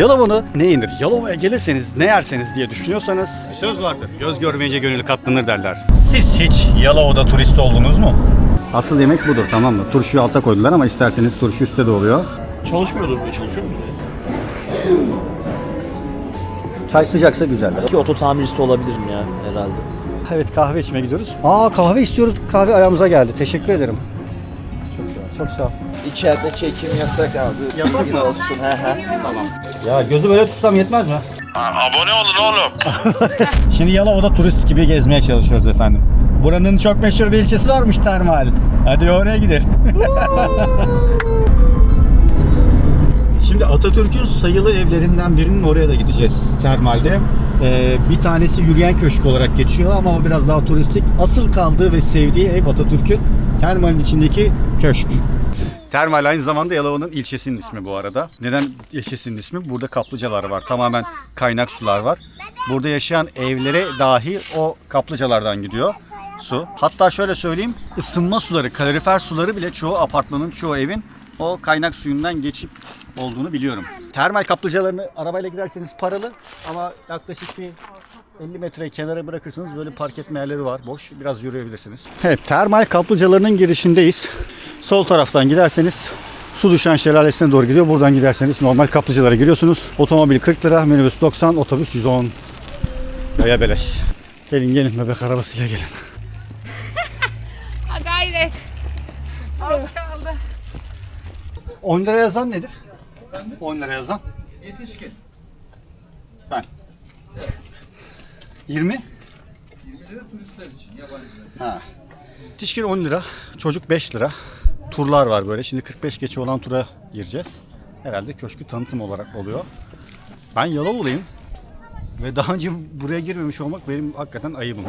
Yalova'nı ne yenir? Yalova'ya gelirseniz ne yerseniz diye düşünüyorsanız bir söz vardır. Göz görmeyince gönül katlanır derler. Siz hiç Yalova'da turist oldunuz mu? Asıl yemek budur tamam mı? Turşuyu alta koydular ama isterseniz turşu üstte de oluyor. Çalışmıyordur bu çalışıyor mu? Çay sıcaksa güzeldir. Ki oto tamircisi olabilirim ya herhalde. Evet kahve içmeye gidiyoruz. Aa kahve istiyoruz. Kahve ayağımıza geldi. Teşekkür ederim. Çok sağ ol. İçeride çekim yasak abi. Yasak mı? olsun. He he. Tamam. Ya gözü böyle tutsam yetmez mi? Abone olun oğlum. Şimdi Yalova'da turist gibi gezmeye çalışıyoruz efendim. Buranın çok meşhur bir ilçesi varmış termal. Hadi oraya gidelim. Şimdi Atatürk'ün sayılı evlerinden birinin oraya da gideceğiz termalde. Ee, bir tanesi yürüyen köşk olarak geçiyor ama o biraz daha turistik. Asıl kaldığı ve sevdiği ev Atatürk'ün termalin içindeki köşk. Termal aynı zamanda Yalova'nın ilçesinin ismi bu arada. Neden ilçesinin ismi? Burada kaplıcalar var. Tamamen kaynak sular var. Burada yaşayan evlere dahi o kaplıcalardan gidiyor su. Hatta şöyle söyleyeyim, ısınma suları, kalorifer suları bile çoğu apartmanın, çoğu evin o kaynak suyundan geçip olduğunu biliyorum. Termal kaplıcalarını arabayla giderseniz paralı ama yaklaşık bir 50 metre kenara bırakırsanız böyle park etme yerleri var. Boş. Biraz yürüyebilirsiniz. Evet, termal kaplıcalarının girişindeyiz. Sol taraftan giderseniz su düşen şelalesine doğru gidiyor. Buradan giderseniz normal kaplıcalara giriyorsunuz. Otomobil 40 lira, minibüs 90, otobüs 110. Yaya beleş. Gelin gelin bebek arabasıyla gelin. Ha gayret. Az. 10 lira yazan nedir? 10 lira yazan. Yetişkin. Ben. 20? 20 lira turistler için yabancı. Ha. Yetişkin 10 lira, çocuk 5 lira. Turlar var böyle. Şimdi 45 geçe olan tura gireceğiz. Herhalde köşkü tanıtım olarak oluyor. Ben Yalovalıyım. Ve daha önce buraya girmemiş olmak benim hakikaten ayıbım.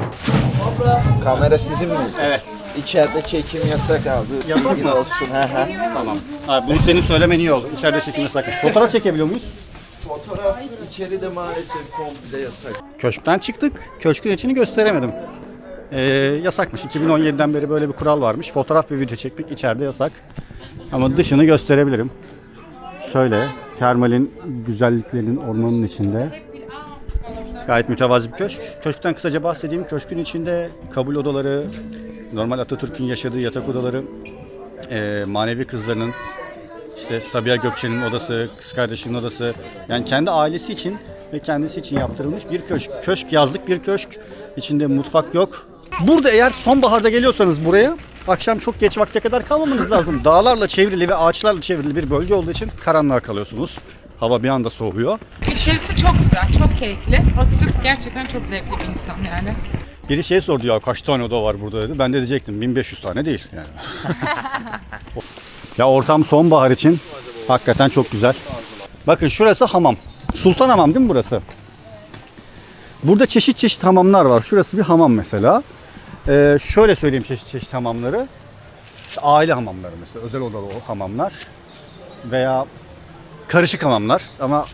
Kamera sizin mi? Evet. İçeride çekim yasak abi. Yasak mı? olsun. He he. Tamam. Abi bunu senin söylemen iyi oldu. İçeride çekilme sakın. Fotoğraf çekebiliyor muyuz? Fotoğraf içeride maalesef komple yasak. Köşkten çıktık. Köşkün içini gösteremedim. Ee, yasakmış. 2017'den beri böyle bir kural varmış. Fotoğraf ve video çekmek içeride yasak. Ama dışını gösterebilirim. Şöyle termalin güzelliklerinin ormanın içinde. Gayet mütevazi bir köşk. Köşkten kısaca bahsedeyim. Köşkün içinde kabul odaları, normal Atatürk'ün yaşadığı yatak odaları, ee, manevi kızlarının işte Sabiha Gökçen'in odası, kız kardeşinin odası. Yani kendi ailesi için ve kendisi için yaptırılmış bir köşk. Köşk yazlık bir köşk. İçinde mutfak yok. Burada eğer sonbaharda geliyorsanız buraya akşam çok geç vakte kadar kalmamanız lazım. Dağlarla çevrili ve ağaçlarla çevrili bir bölge olduğu için karanlığa kalıyorsunuz. Hava bir anda soğuyor. İçerisi çok güzel, çok keyifli. Atatürk gerçekten çok zevkli bir insan yani. Biri şey sordu ya kaç tane oda var burada dedi. Ben de diyecektim 1500 tane değil yani. ya ortam sonbahar için hakikaten çok güzel. Bakın şurası hamam. Sultan Hamam değil mi burası? Burada çeşit çeşit hamamlar var. Şurası bir hamam mesela. Ee, şöyle söyleyeyim çeşit çeşit hamamları. İşte aile hamamları mesela. Özel odalı o hamamlar. Veya karışık hamamlar ama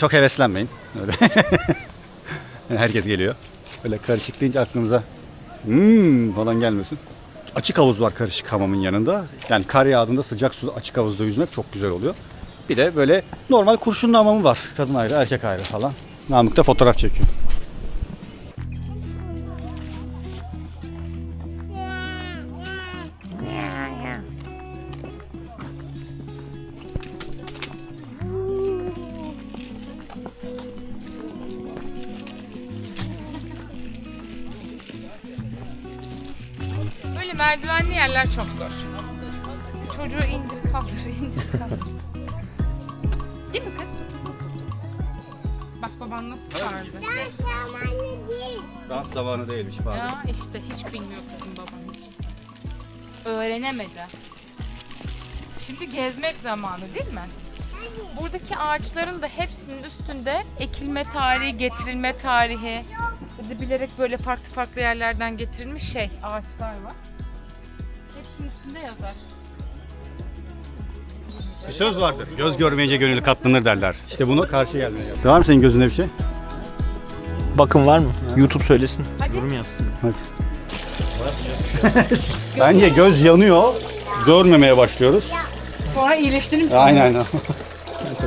çok heveslenmeyin. Öyle. Herkes geliyor. Böyle karışık deyince aklınıza hmm falan gelmesin. Açık havuz var karışık hamamın yanında. Yani kar yağdığında sıcak su açık havuzda yüzmek çok güzel oluyor. Bir de böyle normal kurşunlu hamamı var. Kadın ayrı, erkek ayrı falan. Namık da fotoğraf çekiyor. Hiç bilmiyor kızım baban hiç. Öğrenemedi. Şimdi gezmek zamanı değil mi? Buradaki ağaçların da hepsinin üstünde ekilme tarihi, getirilme tarihi. De bilerek böyle farklı farklı yerlerden getirilmiş şey, ağaçlar var. Hepsinin üstünde yazar. Bir söz vardır. Göz görmeyince gönül katlanır derler. İşte bunu karşı gelmeye yap. Var mı senin gözünde bir şey? Bakın var mı? YouTube söylesin. Hadi. Yorum yazsın. Hadi. Bence göz yanıyor. Görmemeye başlıyoruz. Sonra iyileştirir misin? Aynen aynen.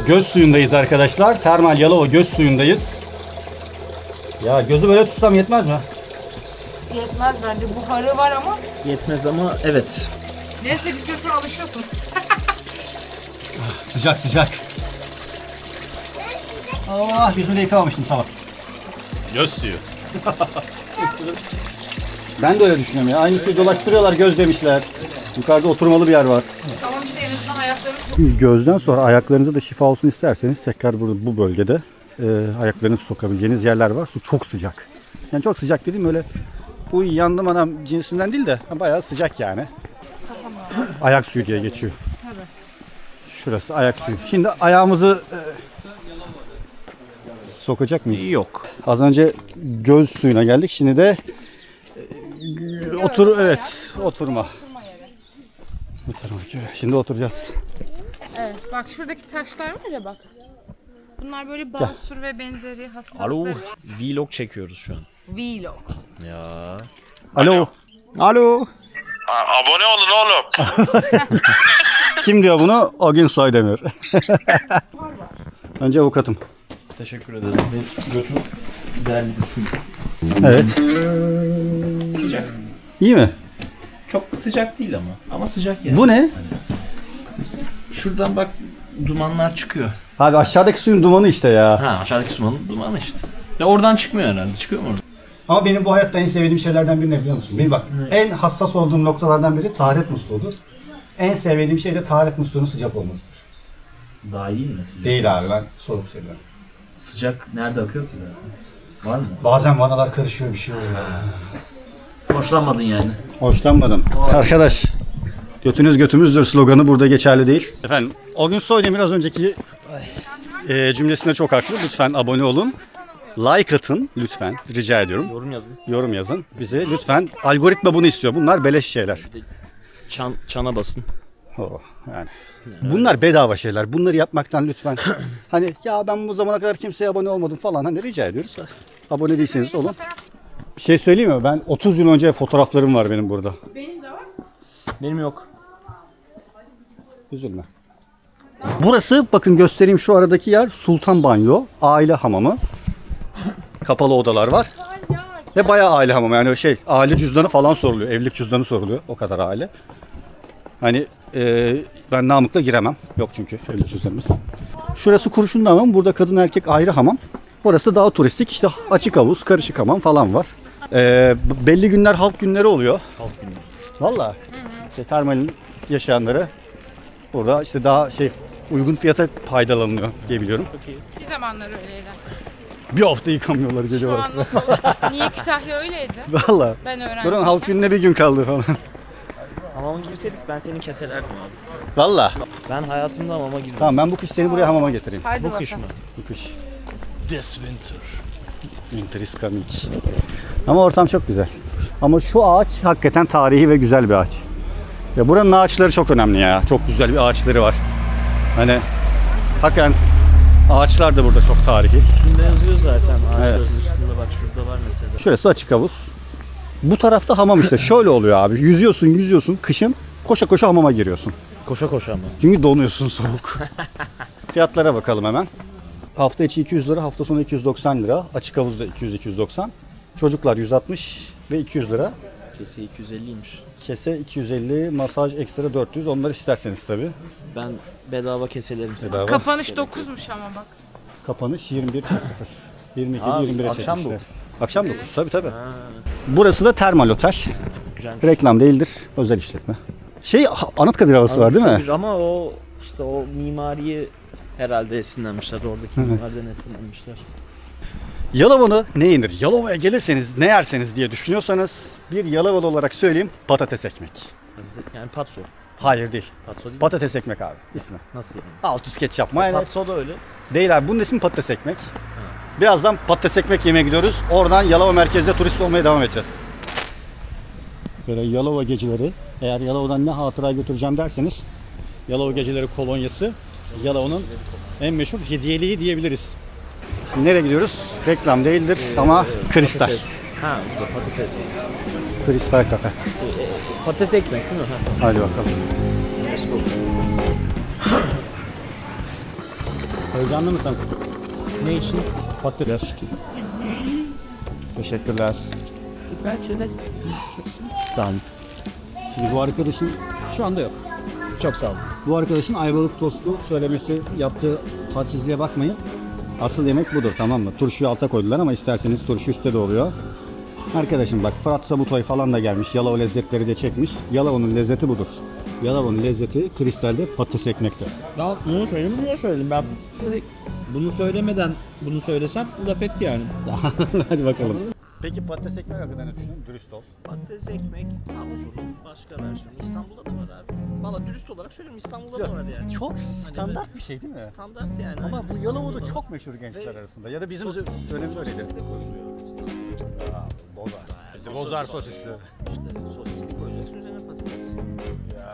Göz suyundayız arkadaşlar. Termal Yalova göz suyundayız. Ya gözü böyle tutsam yetmez mi? Yetmez bence. Buharı var ama Yetmez ama evet. neyse bir süre sonra alışıyorsun. Sıcak sıcak. Allah yüzümü de yıkamamıştım sabah. Göz suyu. Ben de öyle düşünüyorum ya. Aynı suyu dolaştırıyorlar göz demişler. Yukarıda oturmalı bir yer var. Tamam işte en azından ayaklarını Gözden sonra ayaklarınıza da şifa olsun isterseniz tekrar burada bu bölgede e, ayaklarınızı sokabileceğiniz yerler var. Su çok sıcak. Yani çok sıcak dediğim öyle bu yandım anam cinsinden değil de bayağı sıcak yani. Ayak suyu diye geçiyor. Şurası ayak suyu. Şimdi ayağımızı e, sokacak mıyız? Yok. Az önce göz suyuna geldik. Şimdi de otur evet oturma. Oturma. Şimdi oturacağız. Evet bak şuradaki taşlar var ya bak. Bunlar böyle basur ve benzeri Alo. hastalıklar. Vlog çekiyoruz şu an. Vlog. Ya. Alo. Alo. A- abone olun oğlum. Kim diyor bunu? O gün Soydemir. Önce avukatım. Teşekkür ederim. Benim götüm değerli. Evet. İyi mi? Çok sıcak değil ama. Ama sıcak yani. Bu ne? Şuradan bak dumanlar çıkıyor. Abi aşağıdaki suyun dumanı işte ya. Ha aşağıdaki dumanın dumanı işte. Ya oradan çıkmıyor herhalde. Çıkıyor mu oradan? Ama benim bu hayatta en sevdiğim şeylerden biri ne biliyor musun? Benim bak en hassas olduğum noktalardan biri taharet musluğudur. En sevdiğim şey de taharet musluğunun sıcak olmasıdır. Daha iyi mi? Sıcak. Değil abi ben soğuk seviyorum. Sıcak nerede akıyor ki zaten? Var mı? Bazen vanalar karışıyor bir şey oluyor. Hoşlanmadın yani. Hoşlanmadım. Arkadaş götünüz götümüzdür sloganı burada geçerli değil. Efendim o gün Soydemir az önceki e, cümlesinde çok haklı. Lütfen abone olun. Like atın lütfen rica ediyorum. Yorum yazın. Yorum yazın. Bize lütfen algoritma bunu istiyor. Bunlar beleş şeyler. Çan, çana basın. Oh, yani. Bunlar bedava şeyler. Bunları yapmaktan lütfen. hani ya ben bu zamana kadar kimseye abone olmadım falan. Hani rica ediyoruz. Abone değilseniz olun. Bir şey söyleyeyim mi? Ben 30 yıl önce fotoğraflarım var benim burada. Benim yok. Üzülme. Burası bakın göstereyim şu aradaki yer Sultan Banyo, aile hamamı. Kapalı odalar var. Ve bayağı aile hamamı yani şey aile cüzdanı falan soruluyor. Evlilik cüzdanı soruluyor. O kadar aile. Hani e, ben namıkla giremem. Yok çünkü evlilik cüzdanımız. Şurası kurşunlu hamam. Burada kadın erkek ayrı hamam. Burası daha turistik. İşte açık havuz, karışık hamam falan var. E, belli günler halk günleri oluyor. Halk günü. Valla. İşte termalin yaşayanları burada işte daha şey uygun fiyata faydalanıyor diye biliyorum. Bir zamanlar öyleydi. Bir hafta yıkamıyorlar Şu geliyorlar. an nasıl? Niye Kütahya öyleydi? Valla. Ben öğrenciyken. Buranın halk gününe bir gün kaldı falan. Hamama girseydik ben seni keselerdim abi. Valla. Ben hayatımda hamama girdim. Tamam ben bu kış seni buraya hamama getireyim. Hadi Bu bakalım. kış mı? Bu kış. This winter. Winter is coming. Ama ortam çok güzel. Ama şu ağaç hakikaten tarihi ve güzel bir ağaç. Ya buranın ağaçları çok önemli ya. Çok güzel bir ağaçları var. Hani hakikaten ağaçlar da burada çok tarihi. Üstünde yazıyor zaten. Ağaçların Evet. üstünde bak şurada var mesela. Şurası açık havuz. Bu tarafta hamam işte. Şöyle oluyor abi. Yüzüyorsun, yüzüyorsun. Kışın koşa koşa hamama giriyorsun. Koşa koşa ama. Çünkü donuyorsun soğuk. Fiyatlara bakalım hemen. Hafta içi 200 lira, hafta sonu 290 lira. Açık havuzda 200-290. Çocuklar 160 ve 200 lira. Kese 250'ymiş. Kese 250, masaj ekstra 400. Onları isterseniz tabii. Ben bedava keselerim. Bedava. Kapanış 9'muş ama bak. Kapanış 21.00. 22 Abi, 21'e akşam çekmişler. 9. Akşam 9 tabii tabii. Burası da termal otel. Güzel. Reklam değildir, özel işletme. Şey Anıtkabir havası var değil mi? Ama o işte o mimariyi herhalde esinlenmişler. Oradaki mimariden esinlenmişler. Yalova'nı ne yenir? Yalova'ya gelirseniz ne yerseniz diye düşünüyorsanız bir Yalovalı olarak söyleyeyim patates ekmek. Yani patso. Hayır değil. Patso değil mi? Patates ekmek abi ismi. Nasıl yani? Alt üst ketçap mayonez. Patso da öyle. Değil abi bunun ismi patates ekmek. Birazdan patates ekmek yemeye gidiyoruz. Oradan Yalova merkezde turist olmaya devam edeceğiz. Böyle Yalova geceleri eğer Yalova'dan ne hatıra götüreceğim derseniz Yalova geceleri kolonyası Yalova'nın en meşhur hediyeliği diyebiliriz. Şimdi nereye gidiyoruz? Reklam değildir ama kristal. Patates. Ha bu da patates. Kristal kafe. Patates ekmek değil mi? Ha. Hadi bakalım. Heyecanlı mısın? Ne için? Patates. Teşekkürler. Tamam. Şimdi bu arkadaşın şu anda yok. Çok sağ ol. Bu arkadaşın ayvalık tostu söylemesi yaptığı hadsizliğe bakmayın. Asıl yemek budur tamam mı? Turşuyu alta koydular ama isterseniz turşu üstte de oluyor. Arkadaşım bak Fırat Sabutoy falan da gelmiş. Yalova lezzetleri de çekmiş. Yalova'nın lezzeti budur. Yalova'nın lezzeti kristalde patates ekmekte. Ya bunu söyleyeyim bunu söyledim ben. Bunu söylemeden bunu söylesem laf etti yani. Hadi bakalım. Peki patates ekmek hakkında ne düşünüyorsun? Dürüst ol. Patates ekmek Absur'un başka versiyonu. İstanbul'da da var abi. Valla dürüst olarak söylüyorum İstanbul'da da var yani. Çok standart bir şey değil mi? Standart yani. Ama bu Yalova'da İstanbul'da çok meşhur gençler Ve- arasında. Ya da bizim Sosis- dönemde öyleydi. Sosisli koyuluyor İstanbul'da. Bozar. Yani Bozar sosis sosisli. İşte sosisli koyacaksın üzerine patates.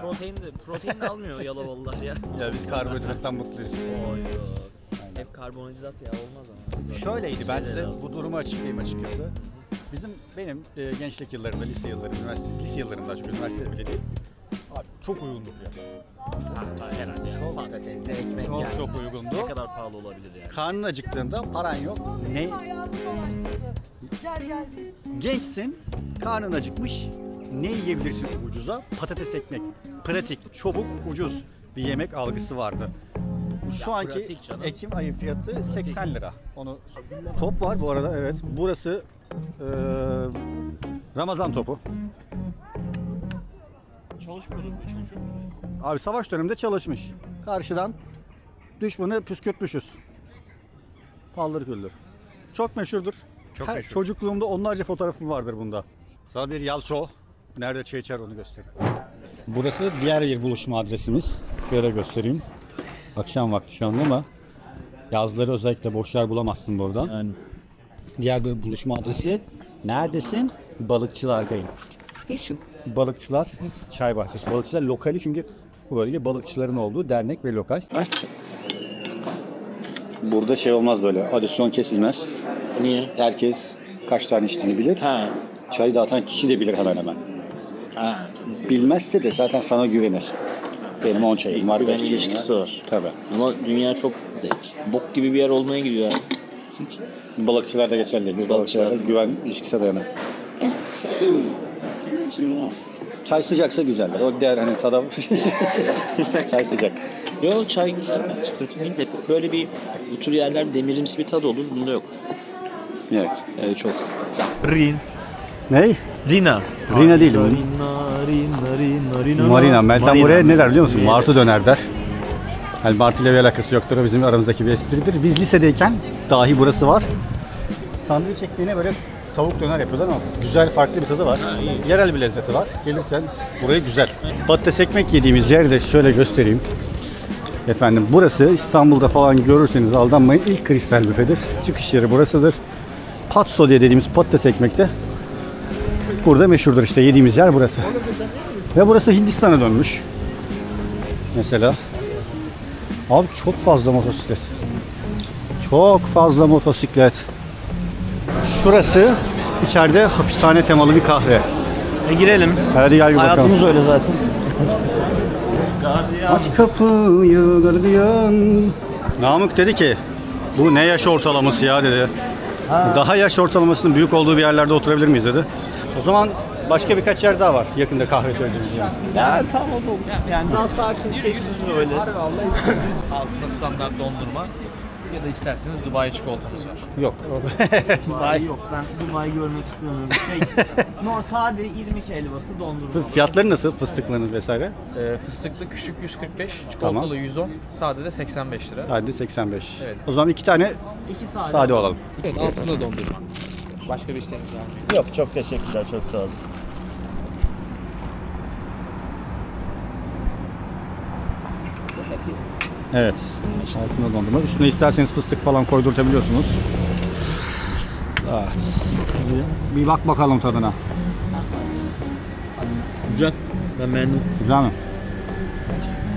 Protein de, protein de almıyor Yalovalılar ya. Ya biz karbonhidrattan mutluyuz. Oy Hep karbonhidrat ya olmaz ama. Şöyleydi ben size bu durumu açıklayayım açıkçası. Bizim benim e, gençlik yıllarımda, lise yıllarımda, üniversite, lise yıllarımda çünkü üniversite bile değil. Abi çok uygundu fiyat. herhalde ya. Patatesli ekmek Çok yani. çok uygundu. Ne kadar pahalı olabilir yani. Karnın acıktığında paran yok. Ne? Gençsin, karnın acıkmış. Ne yiyebilirsin ucuza? Patates ekmek. Pratik, çabuk, ucuz bir yemek algısı vardı. Şu anki. Ekim ayı fiyatı 80 lira. Onu top var bu arada evet. Burası eee, Ramazan topu. Çalışmıyordur mu? Çalışıyor mu? Abi savaş döneminde çalışmış. Karşıdan düşmanı püskürtmüşüz. Paldır küldür. Çok meşhurdur. Çok Her- meşhur. Çocukluğumda onlarca fotoğrafım vardır bunda. Sana bir yalço. Nerede çay içer onu göstereyim. Burası diğer bir buluşma adresimiz. Şöyle göstereyim. Akşam vakti şu anda ama yazları özellikle boş yer bulamazsın buradan. Yani Diğer bir buluşma adresi. Neredesin? Balıkçılardayım. Balıkçılar çay bahçesi. Balıkçılar lokali çünkü bu bölge balıkçıların olduğu dernek ve lokal. Burada şey olmaz böyle. Adisyon kesilmez. niye? Herkes kaç tane içtiğini bilir. Ha. Çayı dağıtan kişi de bilir hemen hemen. Ha. Bilmezse de zaten sana güvenir. Benim 10 çayım var. Güven çayım ilişkisi var. Tabii. Ama dünya çok bok gibi bir yer olmaya gidiyor. Balıkçılarda geçerli. Bir balıkçılarda güven ilişkisi dayanır. Çay sıcaksa güzeldir. O diğer hani tada çay sıcak. Yo çay güzel bence kötü değil. Hep böyle bir bu tür yerler demirimsi bir tadı olur. Bunda yok. Evet. Evet çok. Rin. Ney? Rina. Rina değil bu. Rina, Rina. Marina. Meltem Marina. buraya ne der biliyor musun? Martı döner der. Yani Martı ile bir alakası yoktur. O bizim aramızdaki bir espridir. Biz lisedeyken dahi burası var. Sandviç ekmeğine böyle tavuk döner yapıyorlar ama güzel farklı bir tadı var. Yerel bir lezzeti var. Gelirsen buraya güzel. Patates ekmek yediğimiz yeri de şöyle göstereyim. Efendim burası İstanbul'da falan görürseniz aldanmayın ilk kristal büfedir. Çıkış yeri burasıdır. Patso diye dediğimiz patates ekmekte burada meşhurdur işte yediğimiz yer burası. Ve burası Hindistan'a dönmüş. Mesela. Abi çok fazla motosiklet. Çok fazla motosiklet. Şurası içeride hapishane temalı bir kahve. E girelim. Hadi gel bir bakalım. Hayatımız öyle zaten. Gardiyan. Aç kapıyı gardiyan. Namık dedi ki bu ne yaş ortalaması ya dedi. Daha yaş ortalamasının büyük olduğu bir yerlerde oturabilir miyiz dedi. O zaman başka birkaç yer daha var yakında kahve söyleyeceğimiz yani. Ya tamam bu. Yani daha sakin, sessiz böyle. altında standart dondurma ya da isterseniz Dubai çikolatamız var. Yok. Dubai yok. Ben Dubai görmek istemiyorum. Şey, no, sade irmik helvası dondurma. Fiyatları nasıl fıstıklarınız vesaire? Ee, fıstıklı küçük 145, çikolatalı Tamam. 110, sade de 85 lira. Hadi 85. Evet. O zaman iki tane İki sade. sade olalım. Evet, altında dondurma. Başka bir isteğiniz var mı? Yok çok teşekkürler. Çok sağ olun. Evet. Altında dondurma. Üstüne isterseniz fıstık falan koydurtabiliyorsunuz. Evet. Bir bak bakalım tadına. Güzel. Ben beğendim. Güzel mi?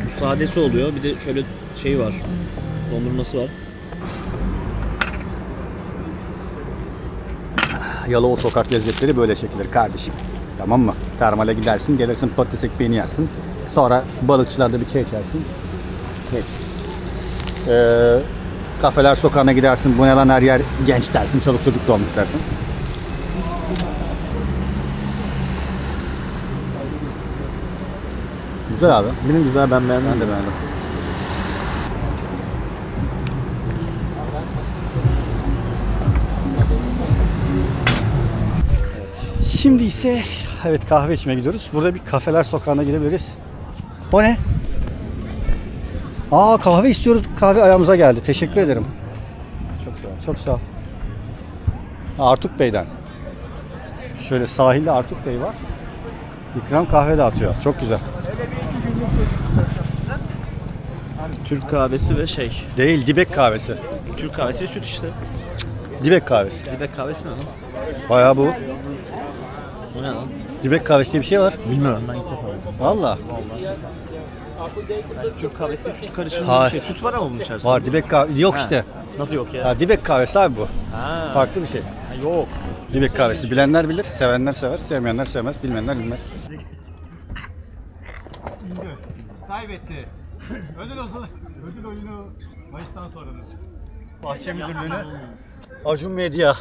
Bu sadesi oluyor. Bir de şöyle şey var. Dondurması var. Yalova sokak lezzetleri böyle çekilir kardeşim. Tamam mı? Termale gidersin, gelirsin patates ekmeğini yersin. Sonra balıkçılarda bir çay içersin. Evet. Ee, kafeler sokağına gidersin. Bu ne lan her yer genç dersin. Çoluk çocuk dolmuş dersin. Güzel abi. Benim güzel ben beğendim. Ben de beğendim. Şimdi ise evet kahve içmeye gidiyoruz. Burada bir kafeler sokağına gidebiliriz. O ne? Aa kahve istiyoruz. Kahve ayağımıza geldi. Teşekkür ederim. Çok sağ ol. Çok sağ ol. Artuk Bey'den. Şöyle sahilde Artuk Bey var. İkram kahve dağıtıyor. Çok güzel. Türk kahvesi ve şey. Değil, dibek kahvesi. Türk kahvesi ve süt işte. Dibek kahvesi. Dibek kahvesi ne lan? Bayağı bu. Dibek kahvesi diye bir şey var. Bilmiyorum ben ilk defa. Valla. Yani Türk kahvesi süt karışımı Hayır. bir şey. Süt var ama bunun içerisinde. Var dibek kahvesi. Yok Ha. işte. Nasıl yok ya? Ha, dibek kahvesi abi bu. Ha. Farklı bir şey. Ha, yok. Dibek kahvesi. Bilenler bilir, sevenler sever, sevmeyenler sevmez, bilmeyenler bilmez. Kaybetti. Ödül olsun. Ödül oyunu Mayıs'tan sonra. Bahçe Müdürlüğü'nü Acun Medya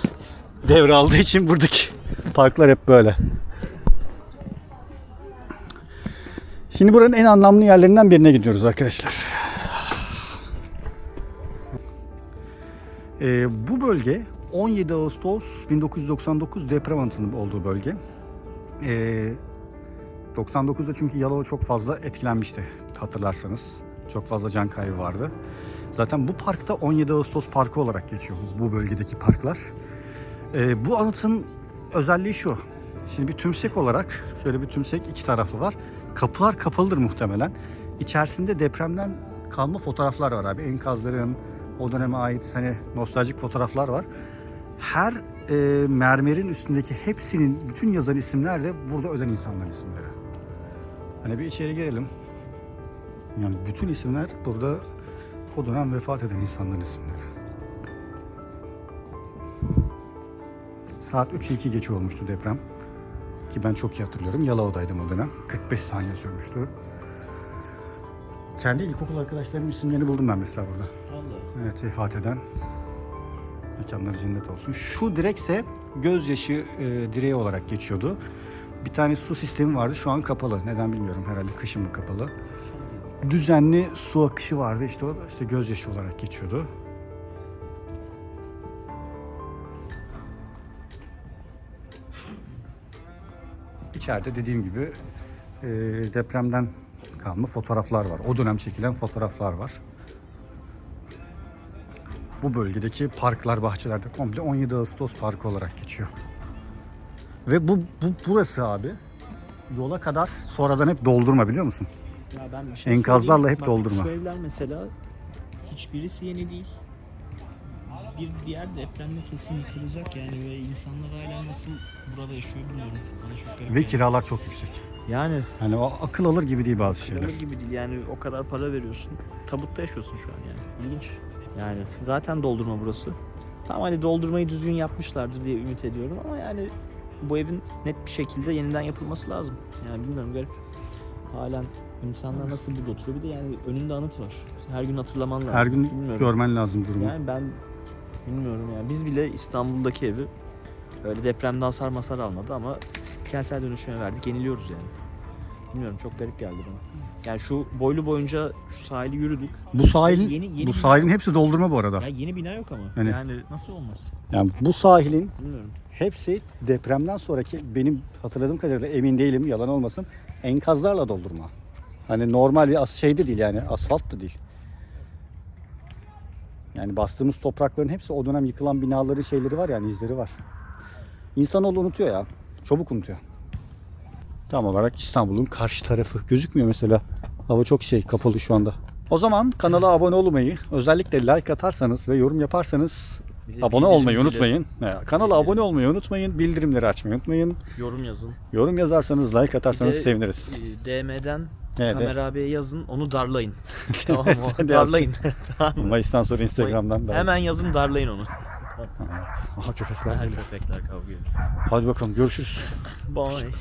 devraldığı için buradaki parklar hep böyle. Şimdi buranın en anlamlı yerlerinden birine gidiyoruz arkadaşlar. Ee, bu bölge 17 Ağustos 1999 deprem anıtının olduğu bölge. Ee, 99'da çünkü Yalova çok fazla etkilenmişti hatırlarsanız. Çok fazla can kaybı vardı. Zaten bu parkta 17 Ağustos Parkı olarak geçiyor bu bölgedeki parklar. Ee, bu anıtın özelliği şu. Şimdi bir tümsek olarak şöyle bir tümsek iki taraflı var. Kapılar kapalıdır muhtemelen. İçerisinde depremden kalma fotoğraflar var abi. Enkazların, o döneme ait hani nostaljik fotoğraflar var. Her e, mermerin üstündeki hepsinin bütün yazan isimler de burada ölen insanların isimleri. Hani bir içeri girelim. Yani bütün isimler burada o dönem vefat eden insanların isimleri. Saat 3'e 2 geçe olmuştu deprem. Ki ben çok iyi hatırlıyorum. Yalova'daydım o dönem. 45 saniye sürmüştü. Kendi ilkokul arkadaşlarımın isimlerini buldum ben mesela burada. Allah. Evet vefat eden. Mekanları cennet olsun. Şu direkse gözyaşı e, direği olarak geçiyordu. Bir tane su sistemi vardı. Şu an kapalı. Neden bilmiyorum. Herhalde kışın mı kapalı. Düzenli su akışı vardı. İşte o işte gözyaşı olarak geçiyordu. İçeride dediğim gibi e, depremden kalma fotoğraflar var. O dönem çekilen fotoğraflar var bu bölgedeki parklar, bahçelerde komple 17 Ağustos Parkı olarak geçiyor. Ve bu, bu burası abi yola kadar sonradan hep doldurma biliyor musun? Ya ben bir şey Enkazlarla hep Bak, doldurma. Şu evler mesela hiçbirisi yeni değil. Bir diğer depremde kesin yıkılacak yani ve insanlar hala nasıl burada yaşıyor bilmiyorum. Bana çok garip Ve yani. kiralar çok yüksek. Yani Yani o akıl alır gibi değil bazı şeyler. Şeyler gibi değil yani o kadar para veriyorsun. Tabutta yaşıyorsun şu an yani. İlginç. Yani zaten doldurma burası. Tamam hani doldurmayı düzgün yapmışlardır diye ümit ediyorum ama yani bu evin net bir şekilde yeniden yapılması lazım. Yani bilmiyorum garip. Halen insanlar nasıl burada oturuyor bir de yani önünde anıt var. Her gün hatırlaman lazım. Her gün bilmiyorum. görmen lazım durumu. Yani ben bilmiyorum yani biz bile İstanbul'daki evi öyle depremde hasar masar almadı ama kentsel dönüşüme verdik yeniliyoruz yani. Bilmiyorum çok garip geldi bana. Yani şu boylu boyunca şu sahili yürüdük. bu sahilin Yeni- yeni bu bir- sahilin hepsi doldurma bu arada. Ya yeni bina yok ama. Yani- Yani nasıl olmaz? Yani bu sahilin Bilmiyorum. hepsi depremden sonraki benim hatırladığım kadarıyla emin değilim yalan olmasın enkazlarla doldurma. Hani normal bir as şey de değil yani asfalt da değil. Yani bastığımız toprakların hepsi o dönem yıkılan binaların şeyleri var yani izleri var. İnsanoğlu unutuyor ya. Çabuk unutuyor. Tam olarak İstanbul'un karşı tarafı. Gözükmüyor mesela. Hava çok şey kapalı şu anda. O zaman kanala abone olmayı, özellikle like atarsanız ve yorum yaparsanız Bir de abone olmayı unutmayın. Ya, Kanala Bildirim. abone olmayı unutmayın. Bildirimleri açmayı unutmayın. Yorum yazın. Yorum yazarsanız, like atarsanız Bir de, seviniriz. e, DM'den Evet, Kamer abiye yazın onu darlayın. tamam mı? Darlayın. tamam? Mayıs'tan sonra Instagram'dan da. Hemen yazın darlayın onu. Evet. Aha köpekler. Her köpekler kavga ediyor. Hadi bakalım görüşürüz. Bye.